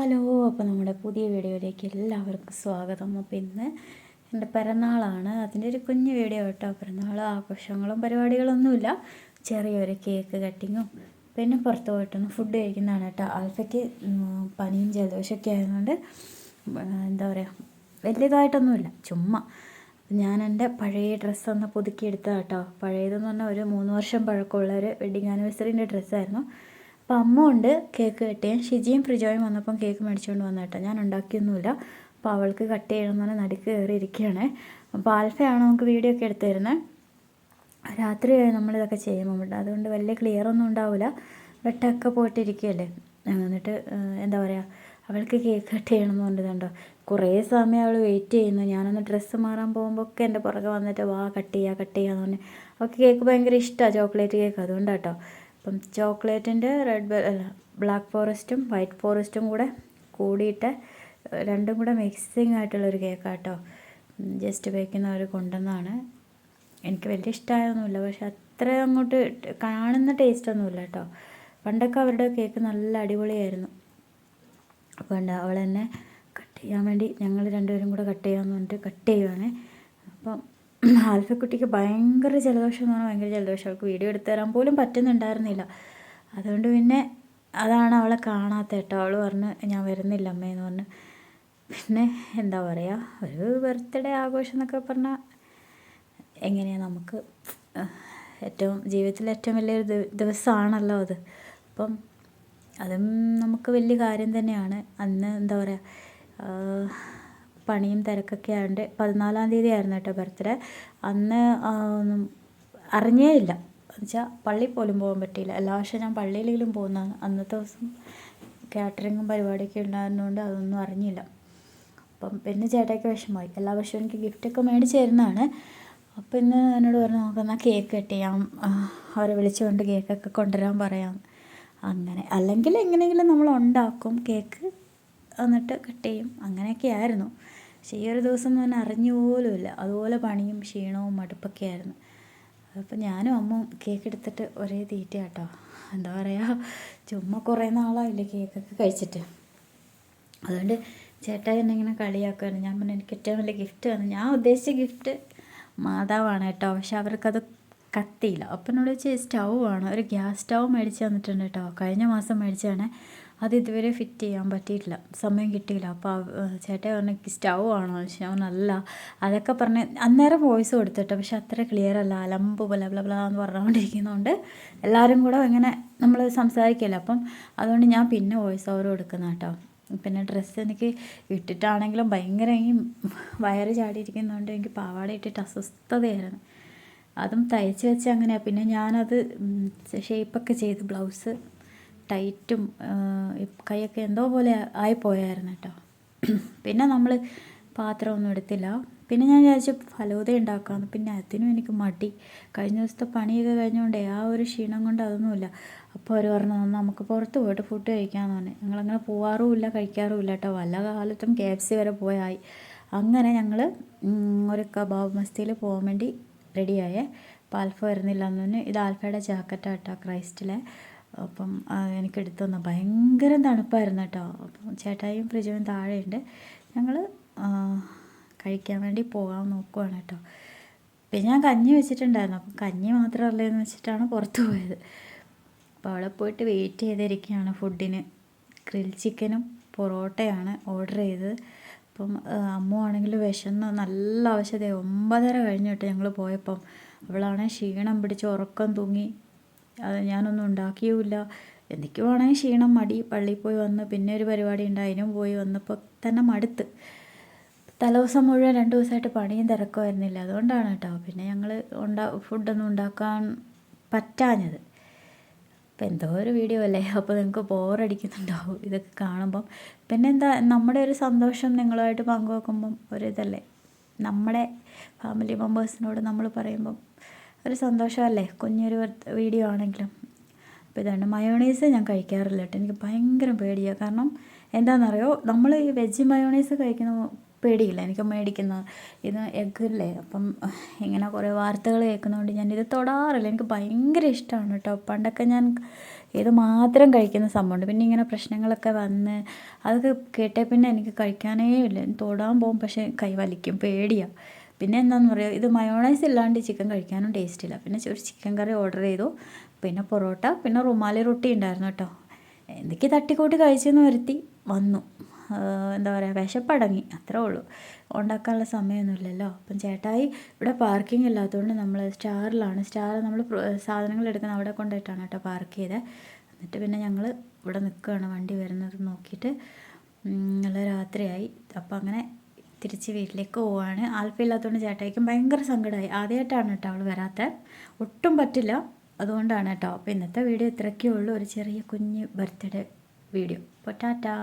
Hello അപ്പോൾ നമ്മുടെ പുതിയ വീഡിയോയിലേക്ക് എല്ലാവർക്കും സ്വാഗതം. അപ്പോൾ ഇന്ന് എന്റെ പിറന്നാളാണ്. അതിന്റെ ഒരു കുഞ്ഞ് വീഡിയോ കേട്ടോ. പിറന്നാൾ ആഘോഷങ്ങളും പരിപാടികളൊന്നുമില്ല. ചെറിയൊരു കേക്ക് കട്ടിങ്ങും പിന്നെ പുറത്ത് പോയിട്ടൊന്ന് ഫുഡ് കഴിക്കുന്നതാണ് കേട്ടോ. ആൽഫയ്ക്ക് പനിയും ജലദോഷമൊക്കെ ആയതുകൊണ്ട് എന്താ പറയുക വലിയതായിട്ടൊന്നുമില്ല ചുമ്മാ. ഞാൻ എന്റെ പഴയ ഡ്രസ്സ് ഒന്ന് പുതുക്കി എടുത്തതാണ് കേട്ടോ. പഴയതെന്ന് പറഞ്ഞാൽ ഒരു മൂന്ന് വർഷം പഴക്കമുള്ള ഒരു വെഡിങ് ആനിവേഴ്സറിന്റെ ഡ്രസ്സായിരുന്നു അപ്പോൾ അമ്മ ഉണ്ട് കേക്ക് കട്ട് ഷിജിയും ഫ്രിജോയും വന്നപ്പം കേക്ക് മേടിച്ചുകൊണ്ട് വന്ന കേട്ടോ. ഞാൻ ഉണ്ടാക്കിയൊന്നുമില്ല. അപ്പോൾ അവൾക്ക് കട്ട് ചെയ്യണമെന്നാണ് നടുക്ക് കയറി ഇരിക്കുകയാണ് അപ്പോൾ ആൽഫയാണ് നമുക്ക് വീഡിയോ ഒക്കെ എടുത്തു തരുന്നത് രാത്രിയായി നമ്മളിതൊക്കെ ചെയ്യുമ്പോൾ അതുകൊണ്ട് വലിയ ക്ലിയർ ഒന്നും ഉണ്ടാവില്ല. വെട്ടൊക്കെ പോയിട്ടിരിക്കുകയല്ലേ. എന്നിട്ട് എന്താ പറയുക അവൾക്ക് കേക്ക് കട്ട് ചെയ്യണമെന്ന് പറഞ്ഞിട്ടുണ്ടോ കുറേ സമയം അവൾ വെയിറ്റ് ചെയ്യുന്നു. ഞാനൊന്ന് ഡ്രസ്സ് മാറാൻ പോകുമ്പോൾ ഒക്കെ എന്റെ പുറകെ വന്നിട്ട് വാ കട്ട് ചെയ്യുക കട്ട് ചെയ്യുക എന്ന് പറഞ്ഞ് അവൾക്ക് കേക്ക് ഭയങ്കര ഇഷ്ടമാണ് ചോക്ലേറ്റ് കേക്ക് അതുകൊണ്ടാട്ടോ. അപ്പം ചോക്ലേറ്റിന്റെ റെഡ് അല്ല ബ്ലാക്ക് ഫോറസ്റ്റും വൈറ്റ് ഫോറസ്റ്റും കൂടെ കൂടിയിട്ട് രണ്ടും കൂടെ മിക്സിങ് ആയിട്ടുള്ളൊരു കേക്കാട്ടോ. ജസ്റ്റ് ബേക്കുന്ന അവർ കൊണ്ടുവന്നതാണ് എനിക്ക് വലിയ ഇഷ്ടമായൊന്നുമില്ല പക്ഷെ അത്ര അങ്ങോട്ട് കാണുന്ന ടേസ്റ്റ് ഒന്നുമില്ല കേട്ടോ. പണ്ടൊക്കെ അവരുടെ കേക്ക് നല്ല അടിപൊളിയായിരുന്നു. അപ്പോൾ ഉണ്ട് അവൾ തന്നെ കട്ട് ചെയ്യാൻ വേണ്ടി ഞങ്ങൾ രണ്ടുപേരും കൂടെ കട്ട് ചെയ്യാമെന്ന് പറഞ്ഞിട്ട് കട്ട് ചെയ്യുവാണ്. അപ്പം ആൽഫക്കുട്ടിക്ക് ഭയങ്കര ജലദോഷം എന്ന് പറഞ്ഞാൽ ഭയങ്കര ജലദോഷം. അവൾക്ക് വീഡിയോ എടുത്തു തരാൻ പോലും പറ്റുന്നുണ്ടായിരുന്നില്ല. അതുകൊണ്ട് പിന്നെ അതാണ് അവളെ കാണാത്ത കേട്ടോ. അവൾ പറഞ്ഞ് ഞാൻ വരുന്നില്ല അമ്മയെന്ന് പറഞ്ഞ്. പിന്നെ എന്താ പറയുക ഒരു ബർത്ത്ഡേ ആഘോഷം എന്നൊക്കെ പറഞ്ഞാൽ എങ്ങനെയാണ് നമുക്ക് ഏറ്റവും ജീവിതത്തിലെ ഏറ്റവും വലിയൊരു ദിവ- ദിവസമാണല്ലോ അത്. അപ്പം അതും നമുക്ക് വലിയ കാര്യം തന്നെയാണ്. അന്ന് എന്താ പറയുക പണിയും തിരക്കൊക്കെ ആയതുകൊണ്ട് പതിനാലാം തീയതി ആയിരുന്നു കേട്ടോ ബർത്ത്ഡേ. അന്ന് അറിഞ്ഞേ ഇല്ല. എന്നുവെച്ചാൽ പള്ളിയിൽ പോലും പോകാൻ പറ്റിയില്ല. എല്ലാ വർഷവും ഞാൻ പള്ളിയിലെങ്കിലും പോകുന്നതാണ് അന്നത്തെ ദിവസം കാറ്ററിങ്ങും പരിപാടിയൊക്കെ ഉണ്ടായിരുന്നതുകൊണ്ട് അതൊന്നും അറിഞ്ഞില്ല. അപ്പം പിന്നെ ചേട്ടയ്ക്ക് വിഷമമായി. എല്ലാ വർഷവും എനിക്ക് ഗിഫ്റ്റൊക്കെ മേടിച്ച് തരുന്നതാണ്. അപ്പം ഇന്ന് എന്നോട് പറഞ്ഞു നോക്കുന്ന കേക്ക് കട്ട്. ചെയ്യാം അവരെ വിളിച്ചുകൊണ്ട് കേക്കൊക്കെ കൊണ്ടുവരാൻ പറയാം. അങ്ങനെ. അല്ലെങ്കിൽ എങ്ങനെയെങ്കിലും നമ്മൾ ഉണ്ടാക്കും കേക്ക് എന്നിട്ട് കട്ട് ചെയ്യും. അങ്ങനെയൊക്കെ ആയിരുന്നു. പക്ഷേ ഈ ഒരു ദിവസം ഞാൻ അറിഞ്ഞു പോലുമില്ല. അതുപോലെ പണിയും ക്ഷീണവും മടുപ്പൊക്കെ ആയിരുന്നു. അപ്പം ഞാനും അമ്മും കേക്ക് എടുത്തിട്ട് ഒരേ തീറ്റ കേട്ടോ. എന്താ പറയുക ചുമ്മാ കുറേ നാളായില്ലേ കേക്കൊക്കെ കഴിച്ചിട്ട്. അതുകൊണ്ട് ചേട്ടാ എന്നെ ഇങ്ങനെ കളിയാക്കുമായിരുന്നു ഞാൻ പറഞ്ഞു എനിക്ക് ഏറ്റവും വലിയ ഗിഫ്റ്റ് വന്നു. ഞാൻ ഉദ്ദേശിച്ച ഗിഫ്റ്റ് മാതാവാണ് കേട്ടോ. പക്ഷെ അവർക്കത് കത്തിയില്ല. അപ്പം എന്നോട് ചോദിച്ചാൽ സ്റ്റൗ ആണ് ഒരു ഗ്യാസ് സ്റ്റൗ മേടിച്ച് തന്നിട്ടുണ്ട് കേട്ടോ. കഴിഞ്ഞ മാസം മേടിച്ചതാണ്. അത് ഇതുവരെ ഫിറ്റ് ചെയ്യാൻ പറ്റിയിട്ടില്ല. സമയം കിട്ടിയില്ല. അപ്പോൾ ചേട്ടൻ പറഞ്ഞു സ്റ്റൗ ആണോ? പക്ഷെ ഞാൻ നല്ല അതൊക്കെ പറഞ്ഞ് അന്നേരം വോയിസ് കൊടുത്തിട്ട് പക്ഷെ അത്ര ക്ലിയർ അല്ല. അലമ്പ് പോലെ ബ്ല ബ്ല എന്ന് പറഞ്ഞുകൊണ്ടിരിക്കുന്നതുകൊണ്ട് എല്ലാവരും കൂടെ ഇങ്ങനെ നമ്മൾ സംസാരിക്കില്ല. അപ്പം അതുകൊണ്ട് ഞാൻ പിന്നെ വോയിസ് ഓവർ കൊടുക്കുന്ന കേട്ടോ. പിന്നെ ഡ്രസ്സ് എനിക്ക് ഇട്ടിട്ടാണെങ്കിലും ഭയങ്കര ഈ വയറ് ചാടിയിരിക്കുന്നതുകൊണ്ട് എനിക്ക് പാവാട ഇട്ടിട്ട് അസ്വസ്ഥതയായിരുന്നു. അതും തയ്ച്ച് വെച്ച് അങ്ങനെയാണ് പിന്നെ ഞാനത് ഷേപ്പൊക്കെ ചെയ്ത് ബ്ലൗസ് ടൈറ്റും കൈയൊക്കെ എന്തോ പോലെ ആയിപ്പോയായിരുന്നു കേട്ടോ. പിന്നെ നമ്മൾ പാത്രമൊന്നും എടുത്തില്ല. പിന്നെ ഞാൻ വിചാരിച്ചു ഫലൂദ ഉണ്ടാക്കാമെന്ന് പിന്നെ അതിനും എനിക്ക് മടി. കഴിഞ്ഞ ദിവസത്തെ പണിയൊക്കെ കഴിഞ്ഞുകൊണ്ടേ ആ ഒരു ക്ഷീണം കൊണ്ട് അതൊന്നുമില്ല. അപ്പോൾ അവർ പറഞ്ഞു "എന്നാ നമുക്ക് പുറത്ത് പോയിട്ട് ഫുഡ് കഴിക്കാമെന്ന് പറഞ്ഞു. ഞങ്ങളങ്ങനെ പോവാറുമില്ല കഴിക്കാറുമില്ല കേട്ടോ. വല്ല കാലത്തും കെ എഫ് സി വരെ പോയായി. അങ്ങനെ ഞങ്ങൾ ഒരു കബാബ് മസ്തിയിൽ പോകാൻ വേണ്ടി റെഡിയായേ അപ്പോൾ ആൽഫ വരുന്നില്ല എന്ന് പറഞ്ഞു. ഇത് ആൽഫയുടെ ജാക്കറ്റാണ് കേട്ടോ ക്രൈസ്റ്റിലെ. അപ്പം എനിക്ക് എടുത്തു ഭയങ്കര തണുപ്പായിരുന്നു കേട്ടോ. അപ്പം ചേട്ടായും ഫ്രിജും താഴെയുണ്ട്. ഞങ്ങൾ കഴിക്കാൻ വേണ്ടി പോകാൻ നോക്കുവാണ് കേട്ടോ. പിന്നെ ഞാൻ കഞ്ഞി വെച്ചിട്ടുണ്ടായിരുന്നു. അപ്പം കഞ്ഞി മാത്രമല്ലേ എന്ന് വെച്ചിട്ടാണ് പുറത്ത് പോയത്. അപ്പോൾ അവിടെ പോയിട്ട് വെയിറ്റ് ചെയ്തിരിക്കുകയാണ് ഫുഡിന് ഗ്രിൽ ചിക്കനും പൊറോട്ടയാണ് ഓർഡർ ചെയ്തത്. അപ്പം അമ്മുവാണെങ്കിൽ വിശന്ന് നല്ല ആവശ്യത ഒമ്പതര കഴിഞ്ഞിട്ട് ഞങ്ങൾ പോയപ്പം. അവളാണെങ്കിൽ ക്ഷീണം പിടിച്ച് ഉറക്കം തൂങ്ങി. അത് ഞാനൊന്നും ഉണ്ടാക്കിയുമില്ല. എന്തൊക്കെയാണെങ്കിൽ ക്ഷീണം മടി. പള്ളിയിൽ പോയി വന്ന് പിന്നെ ഒരു പരിപാടി ഉണ്ട്. അതിനും പോയി വന്നപ്പോൾ തന്നെ മടുത്ത്. തലേദിവസം മുഴുവൻ രണ്ട് ദിവസമായിട്ട് പണിയും തിരക്കുമായിരുന്നില്ല അതുകൊണ്ടാണ് കേട്ടോ. പിന്നെ ഞങ്ങൾ ഉണ്ടാ ഫുഡൊന്നും ഉണ്ടാക്കാൻ പറ്റാഞ്ഞത്. അപ്പോൾ എന്തോ ഒരു വീഡിയോ അല്ലേ? അപ്പോൾ നിങ്ങൾക്ക് ബോറടിക്കുന്നുണ്ടാവും ഇതൊക്കെ കാണുമ്പം. പിന്നെ എന്താ നമ്മുടെ ഒരു സന്തോഷം നിങ്ങളുമായിട്ട് പങ്കുവെക്കുമ്പം ഒരു ഇതല്ലേ? നമ്മുടെ ഫാമിലി മെമ്പേഴ്സിനോട് നമ്മൾ പറയുമ്പം ഒരു സന്തോഷമല്ലേ? കുഞ്ഞൊരു വീഡിയോ ആണെങ്കിലും. അപ്പോൾ ഇതാണ് മയോണൈസ് ഞാൻ കഴിക്കാറില്ല കേട്ടോ. എനിക്ക് ഭയങ്കര പേടിയാണ് കാരണം എന്താണെന്നറിയോ നമ്മൾ ഈ വെജ് മയോണൈസ് കഴിക്കുന്ന പേടിയില്ല. എനിക്ക് മേടിക്കുന്ന ഇത് എഗ്ഗല്ലേ? അപ്പം ഇങ്ങനെ കുറേ വാർത്തകൾ കേൾക്കുന്നതുകൊണ്ട് ഞാൻ ഇത് തൊടാറില്ല. എനിക്ക് ഭയങ്കര ഇഷ്ടമാണ് കേട്ടോ. പണ്ടൊക്കെ ഞാൻ ഇത് മാത്രം കഴിക്കുന്ന സംഭവമുണ്ട്. പിന്നെ ഇങ്ങനെ പ്രശ്നങ്ങളൊക്കെ വന്ന് അതൊക്കെ കേട്ടേ പിന്നെ എനിക്ക് കഴിക്കാനേ ഇല്ല. തൊടാൻ പോകും പക്ഷേ കൈ വലിക്കും. പേടിയാണ് പിന്നെ എന്താണെന്ന് പറയുക ഇത് മയോണൈസ് ഇല്ലാണ്ട് ചിക്കൻ കഴിക്കാനും ടേസ്റ്റ് ഇല്ല. പിന്നെ ഒരു ചിക്കൻ കറി ഓർഡർ ചെയ്തു. പിന്നെ പൊറോട്ട പിന്നെ റുമാലി റൊട്ടി ഉണ്ടായിരുന്നു കേട്ടോ. എന്തൊക്കെ തട്ടിക്കൂട്ടി കഴിച്ചെന്ന് വരുത്തി. വന്നു. എന്താ പറയുക വിശപ്പടങ്ങി. അത്രേ ഉള്ളൂ. ഉണ്ടാക്കാനുള്ള സമയമൊന്നുമില്ലല്ലോ അപ്പം ചേട്ടായി ഇവിടെ പാർക്കിംഗ് ഇല്ലാത്തതുകൊണ്ട് നമ്മൾ സ്റ്റാറിലാണ്. സ്റ്റാർ നമ്മൾ സാധനങ്ങൾ എടുക്കുന്ന അവിടെ കൊണ്ടിട്ടാണ് കേട്ടോ പാർക്ക് ചെയ്തത് എന്നിട്ട് പിന്നെ ഞങ്ങൾ ഇവിടെ നിൽക്കുകയാണ് വണ്ടി വരുന്നത് നോക്കിയിട്ട്. നല്ല രാത്രിയായി. അപ്പം അങ്ങനെ തിരിച്ച് വീട്ടിലേക്ക് പോവാണ്. ആൽഫയില്ലാത്തതുകൊണ്ട് ചേട്ടായിക്കും ഭയങ്കര സങ്കടമായി ആദ്യമായിട്ടാണ് കേട്ടോ അവൾ വരാത്ത. ഒട്ടും പറ്റില്ല. അതുകൊണ്ടാണ് കേട്ടോ. അപ്പോൾ ഇന്നത്തെ വീഡിയോ ഇത്രയ്ക്കേ ഉള്ളൂ. ഒരു ചെറിയ കുഞ്ഞ് ബർത്ത്ഡേ വീഡിയോ. അപ്പോൾ ടാറ്റാ.